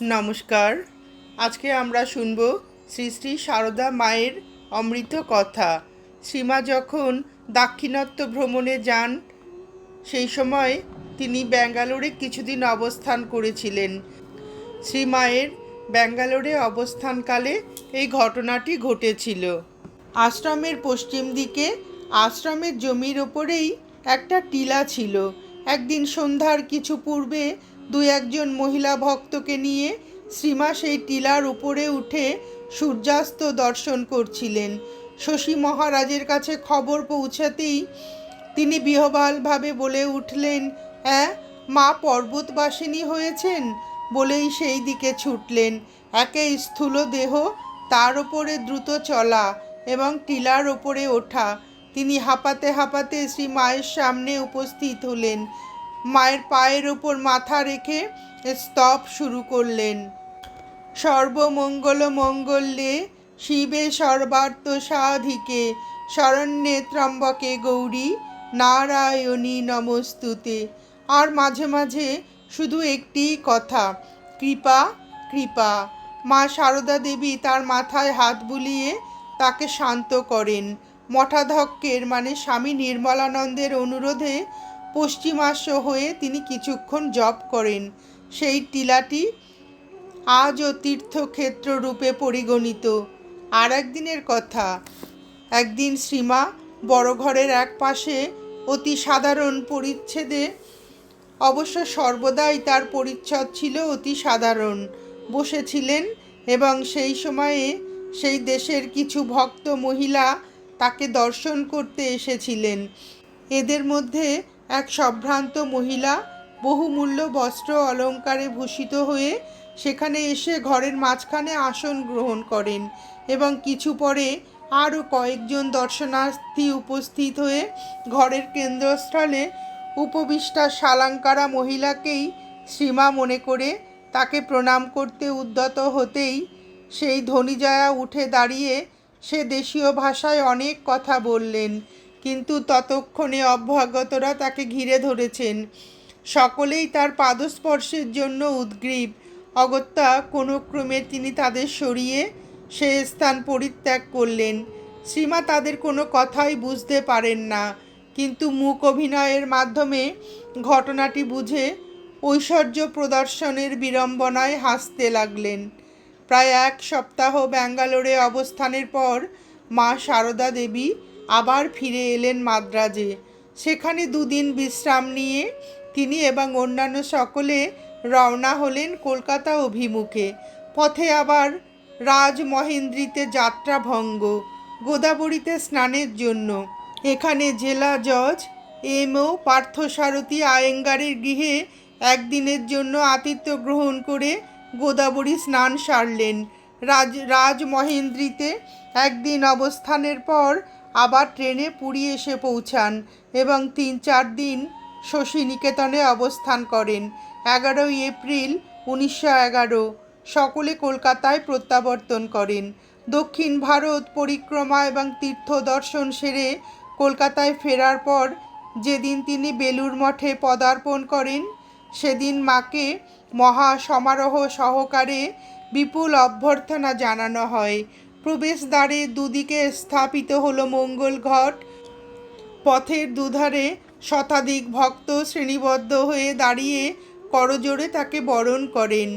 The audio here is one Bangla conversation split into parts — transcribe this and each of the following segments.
নমস্কার। আজকে আমরা শুনব শ্রী শ্রী সারদা মায়ের অমৃত কথা। শ্রীমা যখন দাক্ষিণাত্য ভ্রমণে যান, সেই সময় তিনি ব্যাঙ্গালোরে কিছুদিন অবস্থান করেছিলেন। শ্রীমায়ের ব্যাঙ্গালোরে অবস্থানকালে এই ঘটনাটি ঘটেছিল। আশ্রমের পশ্চিম দিকে আশ্রমের জমির ওপরেই একটা টিলা ছিল। একদিন সন্ধ্যার কিছু পূর্বে দু একজন মহিলা ভক্তকে নিয়ে শ্রীমা সেই টিলার উপরে উঠে সূর্যাস্ত দর্শন করছিলেন। শশী মহারাজের কাছে খবর পৌঁছাতেই তিনি বিহবালভাবে বলে উঠলেন হ্যাঁ মা পর্বতবাসিনী হয়েছেন? বলেই সেই দিকে ছুটলেন। একে স্থূল দেহ, তার ওপরে দ্রুত চলা এবং টিলার ওপরে ওঠা। তিনি হাঁপাতে হাঁপাতে শ্রী মায়ের সামনে উপস্থিত হলেন। মায়ের পায়ের ওপর মাথা রেখে স্তব শুরু করলেন। সর্বমঙ্গল মঙ্গলে শিবে সর্বার্থ সাধিকে, শরণ্যে ত্রম্বকে গৌরী নারায়ণী নমস্তুতে। আর মাঝে মাঝে শুধু একটি কথা, কৃপা কৃপা। মা সারদা দেবী তার মাথায় হাত বুলিয়ে তাকে শান্ত করেন। মঠাধ্যক্ষের মানে স্বামী নির্মলানন্দের অনুরোধে পশ্চিমাস্য হয়ে তিনি কিছুক্ষণ জপ করেন। সেই টিলাটি আজও তীর্থক্ষেত্র রূপে পরিগণিত। আর একদিনের কথা, একদিন শ্রীমা বড় ঘরের এক পাশে অতি সাধারণ পরিচ্ছেদে, অবশ্য সর্বদাই তার পরিচ্ছদ ছিল অতি সাধারণ, বসেছিলেন এবং সেই সময়ে সেই দেশের কিছু ভক্ত মহিলা তাকে দর্শন করতে এসেছিলেন। এদের মধ্যে এক সম্ভ্রান্ত মহিলা বহুমূল্য বস্ত্র অলঙ্কারে ভূষিত হয়ে সেখানে এসে ঘরের মাঝখানে আসন গ্রহণ করেন এবং কিছু পরে আরও কয়েকজন দর্শনার্থী উপস্থিত হয়ে ঘরের কেন্দ্রস্থলে উপবিষ্টা শালাঙ্কারা মহিলাকেই শ্রীমা মনে করে তাকে প্রণাম করতে উদ্যত হতেই সেই ধনীজয়া উঠে দাঁড়িয়ে সে দেশীয় ভাষায় অনেক কথা বললেন। কিন্তু ততক্ষণে অভ্যাগতরা তাকে ঘিরে ধরেছেন। সকলেই তার পাদস্পর্শের জন্য উদ্গ্রীব। অগত্যা কোনো ক্রমে তিনি তাদের সরিয়ে সে স্থান পরিত্যাগ করলেন। শ্রীমা তাদের কোনো কথাই বুঝতে পারেন না। কিন্তু মুখ অভিনয়ের মাধ্যমে ঘটনাটি বুঝে ঐশ্বর্য প্রদর্শনের বিড়ম্বনায় হাসতে লাগলেন। প্রায় এক সপ্তাহ ব্যাঙ্গালোরে অবস্থানের পর মা সারদা দেবী আবার ফিরে এলেন মাদ্রাজে। সেখানে দুদিন বিশ্রাম নিয়ে তিনি এবং অন্যান্য সকলে রওনা হলেন কলকাতা অভিমুখে। পথে আবার রাজমহেন্দ্রীতে যাত্রা ভঙ্গ, গোদাবরীতে স্নানের জন্য। এখানে জেলা জজ এম ও পার্থসারথী আয়েঙ্গারের গৃহে একদিনের জন্য আতিথ্য গ্রহণ করে গোদাবরী স্নান সারলেন। রাজ, রাজমহেন্দ্রীতে একদিন অবস্থানের পর আবার ট্রেনে পুরী এসে পৌঁছান এবং তিন চার দিন শশীনিকেতনে অবস্থান করেন। এগারোই এপ্রিল উনিশশো এগারো, সকলে কলকাতায় প্রত্যাবর্তন করেন। দক্ষিণ ভারত পরিক্রমা এবং তীর্থ দর্শন সেরে কলকাতায় ফেরার পর যেদিন তিনি বেলুর মঠে পদার্পণ করেন, সেদিন মাকে মহা সমারোহ সহকারে বিপুল অভ্যর্থনা জানানো হয়। প্রবেশদ্বারে দুদিকে স্থাপিত হলো মঙ্গল ঘট। পথের দুধারে শতাধিক ভক্ত শ্রেণীবদ্ধ হয়ে দাঁড়িয়ে করজোড়ে তাকে বরণ করেন।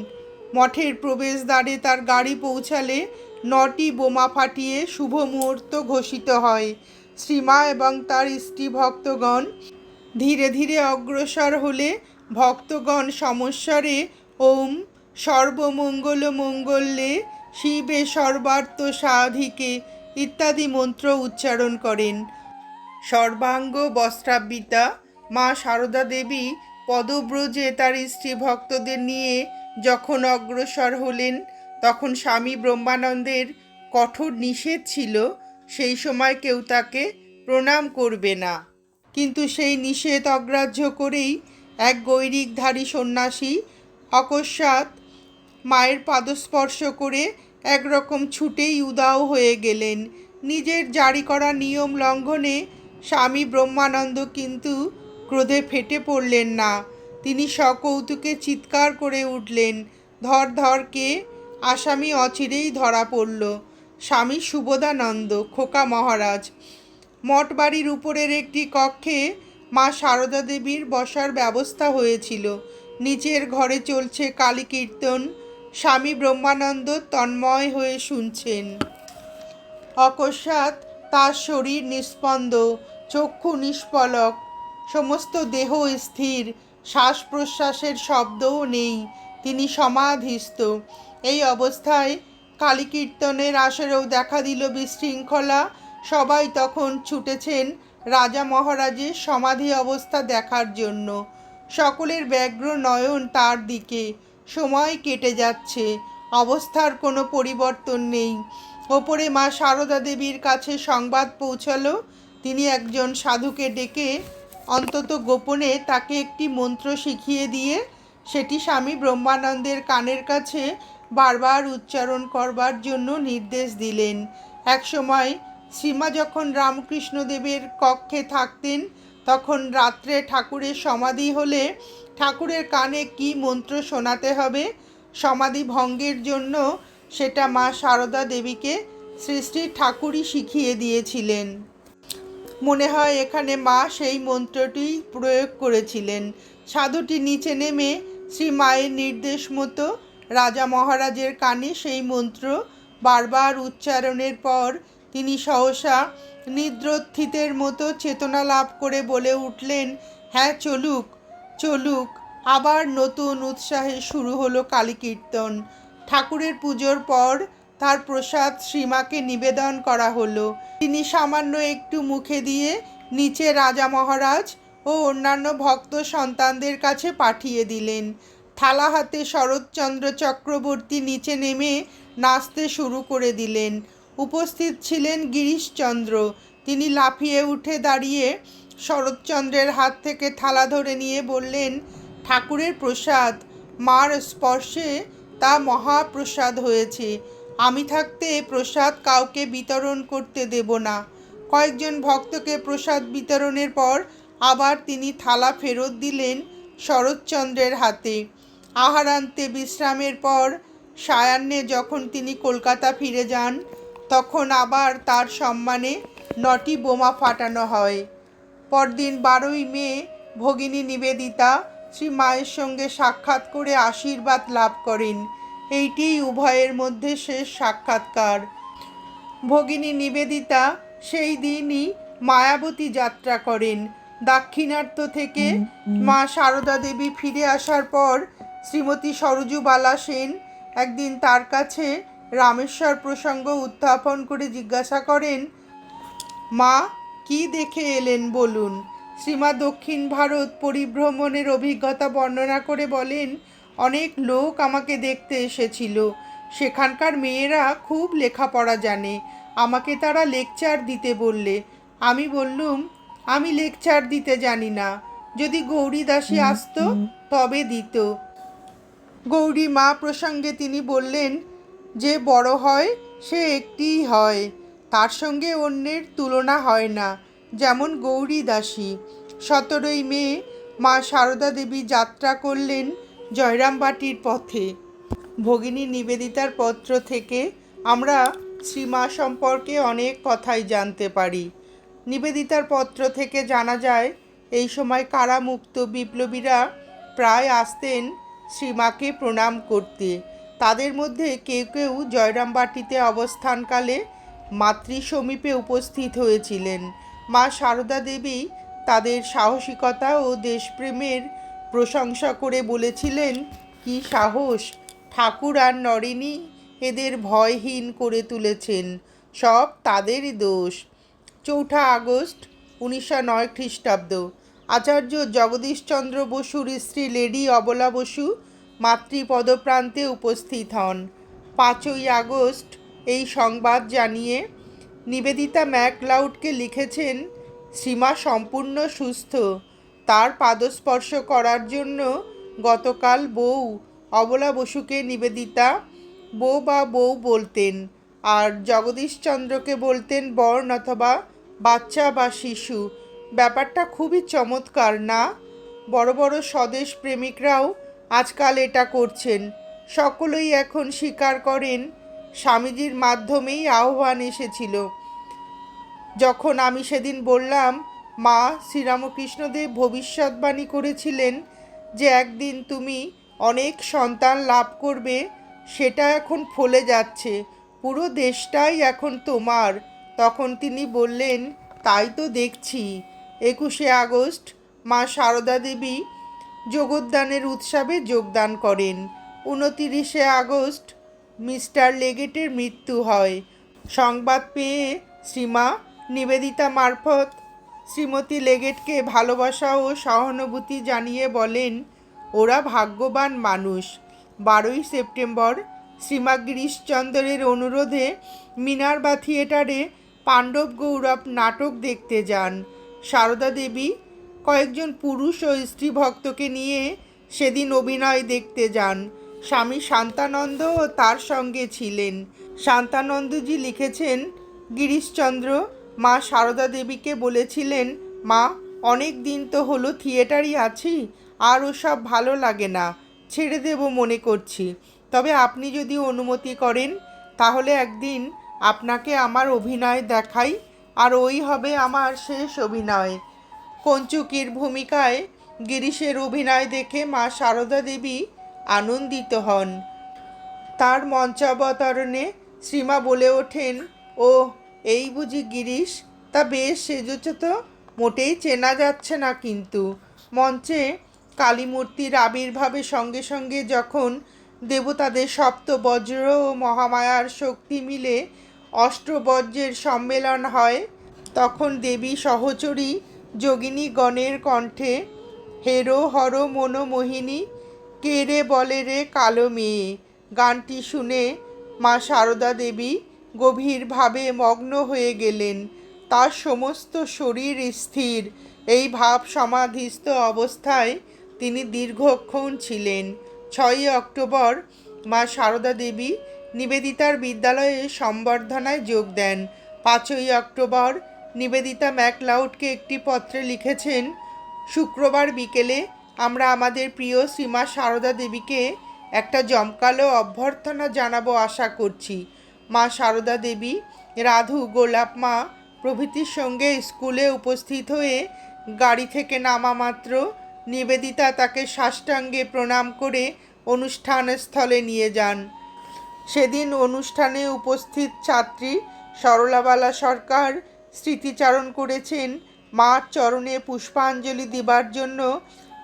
মঠের প্রবেশদ্বারে তার গাড়ি পৌঁছালে নটি বোমা ফাটিয়ে শুভ মুহূর্ত ঘোষিত হয়। শ্রীমা এবং তার স্ত্রী ভক্তগণ ধীরে ধীরে অগ্রসর হলে ভক্তগণ সমস্যারে ওম সর্বমঙ্গল মঙ্গলে শিবে সর্বার্থ সাধিকে ইত্যাদি মন্ত্র উচ্চারণ করেন। সর্বাঙ্গ বস্ত্রাবৃতা মা সারদা দেবী পদব্রজে তার স্ত্রী ভক্তদের নিয়ে যখন অগ্রসর হলেন, তখন স্বামী ব্রহ্মানন্দের কঠোর নিষেধ ছিল, সেই সময় কেউ তাকে প্রণাম করবে না। কিন্তু সেই নিষেধ অগ্রাহ্য করেই এক গৈরিকধারী সন্ন্যাসী অকস্মাৎ মায়ের পাদস্পর্শ করে একরকম ছুটেই উদাও হয়ে গেলেন। নিজের জারি করা নিয়ম লঙ্ঘনে স্বামী ব্রহ্মানন্দ কিন্তু ক্রোধে ফেটে পড়লেন না। তিনি সকৌতুকে চিৎকার করে উঠলেন, ধর ধরকে আসামি অচিরেই ধরা পড়ল। স্বামী সুবোধানন্দ, খোকা মহারাজ, মঠবাড়ির উপরের একটি কক্ষে মা সারদা দেবীর বসার ব্যবস্থা হয়েছিল। নিচের ঘরে চলছে কালী কীর্তন স্বামী ব্রহ্মানন্দ তন্ময় হয়ে শুনছেন। অকস্মাৎ তার শরীর নিস্পন্দ চক্ষু নিষ্পলক, সমস্ত দেহ স্থির শ্বাস প্রশ্বাসের শব্দও নেই, তিনি সমাধিস্থ। এই অবস্থায় কালী কীর্তনের আসরেও দেখা দিল বিশৃঙ্খলা, সবাই তখন ছুটেছেন রাজা মহারাজের সমাধি অবস্থা দেখার জন্য। সকলের ব্যগ্র নয়ন তার দিকে সময় কেটে যাচ্ছে। অবস্থার কোনো পরিবর্তন নেই। ওপরে মা সারদা দেবীর কাছে সংবাদ পৌঁছালো। তিনি একজন সাধুকে ডেকে অন্তত গোপনে তাকে একটি মন্ত্র শিখিয়ে দিয়ে সেটি স্বামী ব্রহ্মানন্দের কানের কাছে বারবার উচ্চারণ করবার জন্য নির্দেশ দিলেন। একসময় শ্রীমা যখন রামকৃষ্ণদেবের কক্ষে থাকতেন, তখন রাত্রে ঠাকুরের সমাধি হলে ঠাকুরের কানে কি মন্ত্র শোনাতে হবে? সমাধি ভঙ্গের জন্য সেটা মা সারদা দেবীকে শ্রী ঠাকুরই শিখিয়ে দিয়েছিলেন। মনে হয় এখানে মা সেই মন্ত্রটি প্রয়োগ করেছিলেন। সাধুটি নিচে নেমে শ্রী মায়ের নির্দেশ মতো রাজা মহারাজের কানে সেই মন্ত্র বারবার উচ্চারণের পর তিনি সহসা নিদ্রোত্থিতের মতো চেতনা লাভ করে বলে উঠলেন হ্যাঁ চলুক চলুক, আবার নতুন উৎসাহে শুরু হলো কালী কীর্তন ঠাকুরের পুজোর পর তার প্রসাদ শ্রীমাকে নিবেদন করা হলো। তিনি সামান্য একটু মুখে দিয়ে নিচে রাজা মহারাজ ও অন্যান্য ভক্ত সন্তানদের কাছে পাঠিয়ে দিলেন। থালা হাতে শরৎচন্দ্র চক্রবর্তী নিচে নেমে নাচতে শুরু করে দিলেন। উপস্থিত ছিলেন গিরিশচন্দ্র। তিনি লাফিয়ে উঠে দাঁড়িয়ে শরৎচন্দ্রের হাত থেকে থালা ধরে নিয়ে বললেন, ঠাকুরের প্রসাদ, মার স্পর্শে তা মহাপ্রসাদ হয়েছে। আমি থাকতে প্রসাদ কাউকে বিতরণ করতে দেব না। কয়েকজন ভক্তকে প্রসাদ বিতরণের পর আবার তিনি থালা ফেরত দিলেন শরৎচন্দ্রের হাতে। আহারান্তে বিশ্রামের পর সায়ান্নে যখন তিনি কলকাতা ফিরে যান, তখন আবার তার সম্মানে নটি বোমা ফাটানো হয়। পরদিন বারোই মে ভগিনী নিবেদিতা শ্রী মায়ের সঙ্গে সাক্ষাৎ করে আশীর্বাদ লাভ করেন। এইটিই উভয়ের মধ্যে শেষ সাক্ষাৎকার। ভগিনী নিবেদিতা সেই দিনই মায়াবতী যাত্রা করেন। দাক্ষিণাত্য থেকে মা সারদা দেবী ফিরে আসার পর শ্রীমতী সরজুবালা সেন একদিন তার কাছে রামেশ্বর প্রসঙ্গ উত্থাপন করে জিজ্ঞাসা করেন মা কি দেখে এলেন বলুন? শ্রীমা দক্ষিণ ভারত পরিভ্রমণের অভিজ্ঞতা বর্ণনা করে বলেন অনেক লোক আমাকে দেখতে এসেছিল। সেখানকার মেয়েরা খুব লেখাপড়া জানে। আমাকে তারা লেকচার দিতে বললে। আমি বললুম আমি লেকচার দিতে জানি না। যদি গৌরী দাসী আসতো তবে দিত। গৌরী মা প্রসঙ্গে তিনি বললেন যে বড় হয় সে একটিই হয়। তার সঙ্গে অন্যের তুলনা হয় না, যেমন গৌরী দাসী। সতেরোই মে মা সারদা দেবী যাত্রা করলেন জয়রামবাটির পথে। ভগিনী নিবেদিতার পত্র থেকে আমরা শ্রীমা সম্পর্কে অনেক কথাই জানতে পারি। নিবেদিতার পত্র থেকে জানা যায়, এই সময় কারামুক্ত বিপ্লবীরা প্রায় আসতেন শ্রীমাকে প্রণাম করতে। তাদের মধ্যে কেউ কেউ জয়রামবাটিতে অবস্থানকালে মাতৃ সমীপে উপস্থিত হয়েছিলেন। মা সারদা দেবী তাদের সাহসিকতা ও দেশপ্রেমের প্রশংসা করে বলেছিলেন, কি সাহস! ঠাকুর আর নরেনি এদের ভয়হীন করে তুলেছেন। সব তাদেরই দোষ। চৌঠা আগস্ট, উনিশশো নয় খ্রিস্টাব্দ। আচার্য জগদীশচন্দ্র বসুর স্ত্রী লেডি অবলা বসু মাতৃপদপ্রান্তে উপস্থিত হন। পাঁচই আগস্ট সংবাদ জানিয়ে নিবেদিতা ম্যাকলাউডকে লিখেছেন, সীমা সম্পূর্ণ সুস্থ। তার পাদস্পর্শ করার জন্য গতকাল বউ অবলা বসুকে নিবেদিতা বউ বা বউ বলতেন আর জগদীশচন্দ্রকে বলতেন বর্ণ অথবা বাচ্চা বা শিশু। ব্যাপারটা খুবই চমৎকার, না? বড় বড় স্বদেশ প্রেমিকরাও আজকাল এটা করছেন। সকলেই এখন স্বীকার করেন স্বামীজির মাধ্যমেই আহ্বান এসেছিল। যখন আমি সেদিন বললাম, মা, শ্রীরামকৃষ্ণদেব ভবিষ্যৎবাণী করেছিলেন যে একদিন তুমি অনেক সন্তান লাভ করবে, সেটা এখন ফলে যাচ্ছে। পুরো দেশটাই এখন তোমার। তখন তিনি বললেন, তাই তো দেখছি। একুশে আগস্ট, মা সারদা দেবী যোগদানের উৎসবে যোগদান করেন। উনতিরিশে আগস্ট মিস্টার লেগেটের মৃত্যু হয়। সংবাদ পেয়ে শ্রীমা নিবেদিতা মারফত শ্রীমতী লেগেটকে ভালোবাসা ও সহানুভূতি জানিয়ে বলেন, ওরা ভাগ্যবান মানুষ। বারোই সেপ্টেম্বর শ্রীমা গিরিশচন্দ্রের অনুরোধে মিনারবা থিয়েটারে পাণ্ডব গৌরব নাটক দেখতে যান। সারদা দেবী কয়েকজন পুরুষ ও স্ত্রী ভক্তকে নিয়ে সেদিন অভিনয় দেখতে যান। স্বামী শান্তানন্দ তার সঙ্গে ছিলেন। শান্তানন্দজি লিখেছেন, গিরিশচন্দ্র, মা সারদা দেবীকে বলেছিলেন, মা, অনেক দিন তো হলো থিয়েটারই আছি, আর ওসব ভালো লাগে না, ছেড়ে দেব মনে করছি। তবে আপনি যদি অনুমতি করেন, তাহলে একদিন আপনাকে আমার অভিনয় দেখাই, আর ওই হবে আমার শেষ অভিনয়। কঞ্চুকির ভূমিকায় গিরিশের অভিনয় দেখে মা সারদা দেবী আনন্দিত হন। তার মঞ্চাবতরণে শ্রীমা বলে ওঠেন ও এই বুঝি গিরিশ, তা বেশ সেজেছ তো, মোটেই চেনা যাচ্ছে না কিন্তু। মঞ্চে কালীমূর্তির আবির্ভাবের সঙ্গে সঙ্গে যখন দেবতাদের সপ্ত বজ্র ও মহামায়ার শক্তি মিলে অষ্টবজ্রের সম্মেলন হয়, তখন দেবী সহচরী যোগিনী গণের কণ্ঠে, হেরো হর মনোমোহিনী কে রে বলে রে কালো মেয়ে? গানটি শুনে মা সারদা দেবী গভীরভাবে মগ্ন হয়ে গেলেন। তার সমস্ত শরীর স্থির। এই ভাব সমাধিস্থ অবস্থায় তিনি দীর্ঘক্ষণ ছিলেন। ছয়ই অক্টোবর মা সারদা দেবী নিবেদিতার বিদ্যালয়ে সম্বর্ধনায় যোগ দেন। পাঁচই অক্টোবর নিবেদিতা ম্যাকলাউডকে একটি পত্রে লিখেছেন, শুক্রবার বিকেলে আমরা আমাদের প্রিয় শ্রীমা সারদা দেবীকে একটা জমকালো অভ্যর্থনা জানাব আশা করছি। মা সারদা দেবী, রাধু, গোলাপ মা প্রভৃতির সঙ্গে স্কুলে উপস্থিত হয়ে গাড়ি থেকে নামা মাত্র নিবেদিতা তাকে সাষ্টাঙ্গে প্রণাম করে অনুষ্ঠান স্থলে নিয়ে যান। সেদিন অনুষ্ঠানে উপস্থিত ছাত্রী সরলাবালা সরকার স্মৃতিচারণ করেছেন। মার চরণে পুষ্পাঞ্জলি দিবার জন্য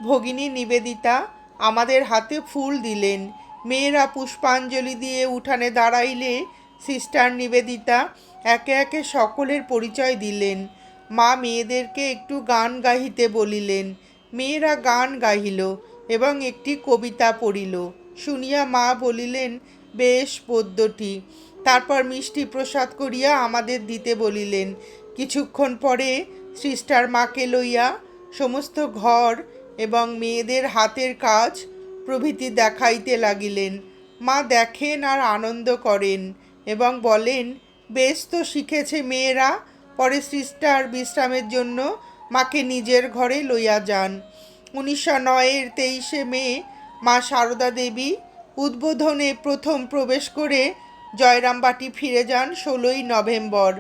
ভগিনী নিবেদিতা আমাদের হাতে ফুল দিলেন। মেয়েরা পুষ্পাঞ্জলি দিয়ে উঠানে দাঁড়াইলে সিস্টার নিবেদিতা একে একে সকলের পরিচয় দিলেন। মা মেয়েদেরকে একটু গান গাহিতে বলিলেন। মেয়েরা গান গাহিল এবং একটি কবিতা পড়িল। শুনিয়া মা বলিলেন, বেশ পদ্যটি। তারপর মিষ্টি প্রসাদ করিয়া আমাদের দিতে বলিলেন। কিছুক্ষণ পরে সিস্টার মাকে লইয়া সমস্ত ঘর এবং মেয়েদের হাতের কাজ প্রভৃতি দেখাইতে লাগিলেন। মা দেখেন আর আনন্দ করেন এবং বলেন, বেশ তো শিখেছে মেয়েরা, পরে সিস্টার বিশ্রামের জন্য মাকে নিজের ঘরে লইয়া যান। উনিশশো নয়ের তেইশে মে মা সারদা দেবী উদ্বোধনে প্রথম প্রবেশ করে জয়রামবাটি ফিরে যান ষোলোই নভেম্বর।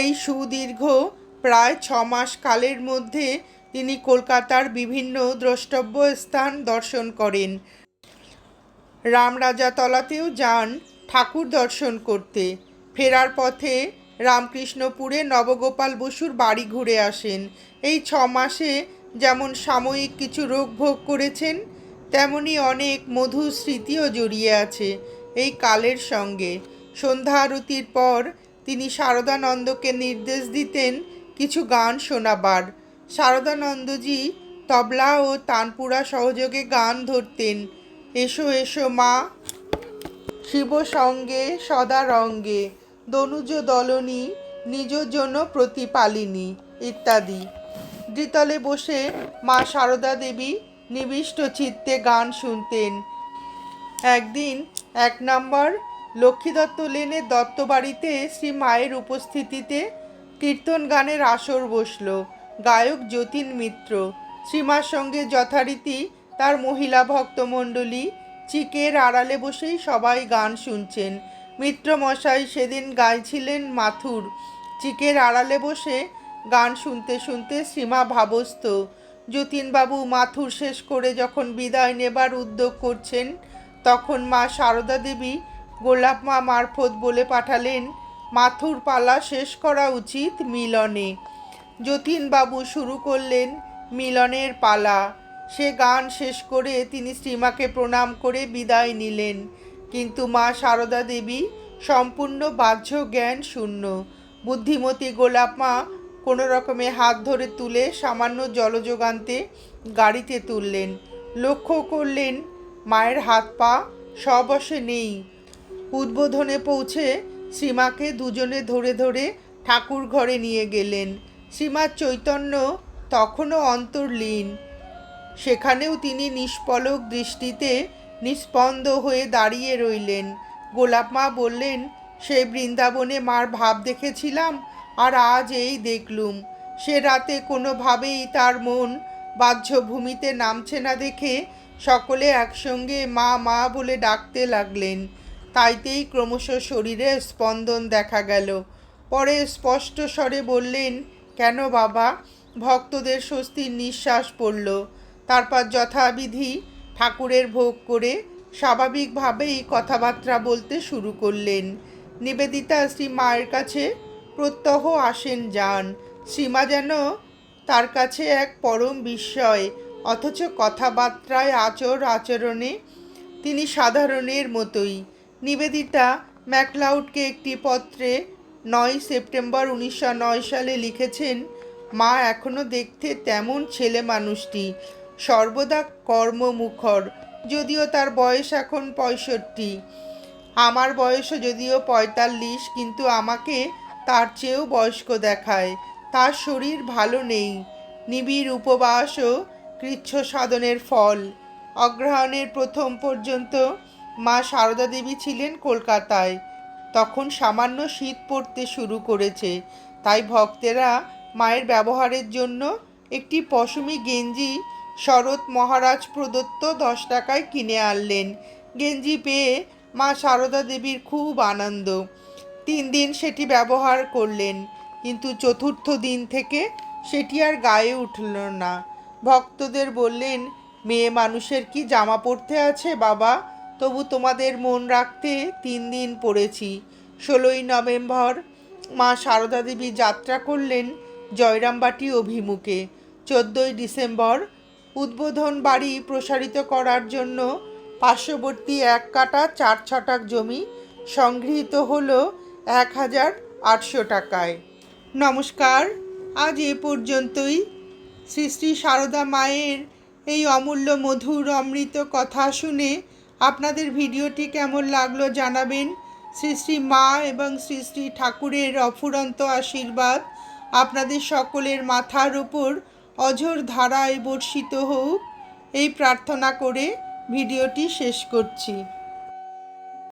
এই সুদীর্ঘ প্রায় ছ মাস কালের মধ্যে তিনি কলকাতার বিভিন্ন দ্রষ্টব্য স্থান দর্শন করেন। রামরাজাতলাতেও যান ঠাকুর দর্শন করতে। ফেরার পথে রামকৃষ্ণপুরে নবগোপাল বসুর বাড়ি ঘুরে আসেন। এই ছ মাসে যেমন সাময়িক কিছু রোগ ভোগ করেছেন, তেমনি অনেক মধুর স্মৃতিও জড়িয়ে আছে এই কালের সঙ্গে। সন্ধ্যা আরতির পর তিনি শারদানন্দকে নির্দেশ দিতেন কিছু গান শোনাবার। শারদানন্দজি তবলা ও তানপুরা সহযোগে গান ধরতেন। এসো এসো মা। শিব সঙ্গে সদা রঙ্গে। দনুজ দলনী, নিজ জন্য প্রতিপালিনী, ইত্যাদি। দ্বিতলে বসে মা সারদা দেবী নিবিষ্ট চিত্তে গান শুনতেন। একদিন এক নম্বর লক্ষ্মীদত্ত লেনের দত্তবাড়িতে শ্রী মায়ের উপস্থিতিতে কীর্তন গানের আসর বসল। গায়ক যতীন মিত্র। শ্রীমার সঙ্গে যথারীতি তার মহিলা ভক্তমণ্ডলী চিকের আড়ালে বসেই সবাই গান শুনছেন। মিত্রমশাই সেদিন গাইছিলেন মাথুর। চিকের আড়ালে বসে গান শুনতে শুনতে শ্রীমা ভাবস্ত যতীনবাবু মাথুর শেষ করে যখন বিদায় নেবার উদ্যোগ করছেন, তখন মা সারদা দেবী গোলাপ মা মারফত বলে পাঠালেন, মাথুর পালা শেষ করা উচিত মিলনে। যতীনবাবু শুরু করলেন মিলনের পালা। সে গান শেষ করে তিনি শ্রীমাকে প্রণাম করে বিদায় নিলেন। কিন্তু মা সারদা দেবী সম্পূর্ণ বাহ্য জ্ঞান শূন্য। বুদ্ধিমতী গোলাপ মা কোনো রকমে হাত ধরে তুলে সামান্য জলযোগান্তে গাড়িতে তুললেন। লক্ষ্য করলেন মায়ের হাত পা সবশে নেই। উদ্বোধনে পৌঁছে শ্রীমাকে দুজনে ধরে ধরে ঠাকুর ঘরে নিয়ে গেলেন। শ্রীমার চৈতন্য তখনও অন্তর্লীন। সেখানেও তিনি নিষ্পলক দৃষ্টিতে নিস্পন্দ হয়ে দাঁড়িয়ে রইলেন। গোলাপ মা বললেন সেই বৃন্দাবনে মার ভাব দেখেছিলাম আর আজ এই দেখলুম। সে রাতে কোনোভাবেই তার মন বাহ্য ভূমিতে নামছে না দেখে সকলে একসঙ্গে মা মা বলে ডাকতে লাগলেন। তাইতেই ক্রমশ শরীরে স্পন্দন দেখা গেল। পরে স্পষ্ট স্বরে বললেন কেন বাবা? ভক্তদের স্বস্তির নিঃশ্বাস পড়ল। তারপর যথাবিধি ঠাকুরের ভোগ করে স্বাভাবিকভাবেই কথাবার্তা বলতে শুরু করলেন। নিবেদিতা শ্রী মায়ের কাছে প্রত্যহ আসেন যান। শ্রীমা যেন তার কাছে এক পরম বিস্ময়, অথচ কথাবার্তায় আচর আচরণে তিনি সাধারণের মতোই। নিবেদিতা ম্যাকলাউডকে একটি পত্রে নয় সেপ্টেম্বর উনিশশো নয় সালে লিখেছেন, মা এখনও দেখতে তেমন ছেলে মানুষটি। সর্বদা কর্মমুখর, যদিও তার বয়স এখন পঁয়ষট্টি। আমার বয়সও যদিও পঁয়তাল্লিশ, কিন্তু আমাকে তার চেয়েও বয়স্ক দেখায়। তার শরীর ভালো নেই। নিবিড় উপবাস ও কৃচ্ছ সাধনের ফল। অগ্রহায়ণের প্রথম পর্যন্ত মা সারদা দেবী ছিলেন কলকাতায়। তখন সামান্য শীত পড়তে শুরু করেছে। তাই ভক্তেরা মায়ের ব্যবহারের জন্য একটি পশমি গেঞ্জি শরৎ মহারাজ প্রদত্ত দশ টাকায় কিনে আনলেন। গেঞ্জি পেয়ে মা সারদা দেবীর খুব আনন্দ। তিন দিন সেটি ব্যবহার করলেন, কিন্তু চতুর্থ দিন থেকে সেটি আর গায়ে উঠল না। ভক্তদের বললেন, মেয়ে মানুষের কি জামা পরতে আছে বাবা? তবু তোমাদের মন রাখতে তিন দিন পড়েছি। ষোলোই নভেম্বর, মা সারদা দেবী যাত্রা করলেন জয়রামবাটি অভিমুখে। চোদ্দোই ডিসেম্বর, উদ্বোধন বাড়ি প্রসারিত করার জন্য পার্শ্ববর্তী এক কাটা চার ছটাক জমি সংগৃহীত হল এক হাজার আটশো টাকায়। নমস্কার, আজ এ পর্যন্তই। শ্রী শ্রী সারদা মায়ের এই অমূল্য মধুর অমৃত কথা শুনে আপনাদের ভিডিওটি কেমন লাগল জানাবেন। শ্রী শ্রী মা এবং শ্রী শ্রী ঠাকুরের অফুরন্ত আশীর্বাদ। আপনাদের সকলের মাথার ওপর অঝোর ধারায় বর্ষিত হোক। এই প্রার্থনা করে ভিডিওটি শেষ করছি।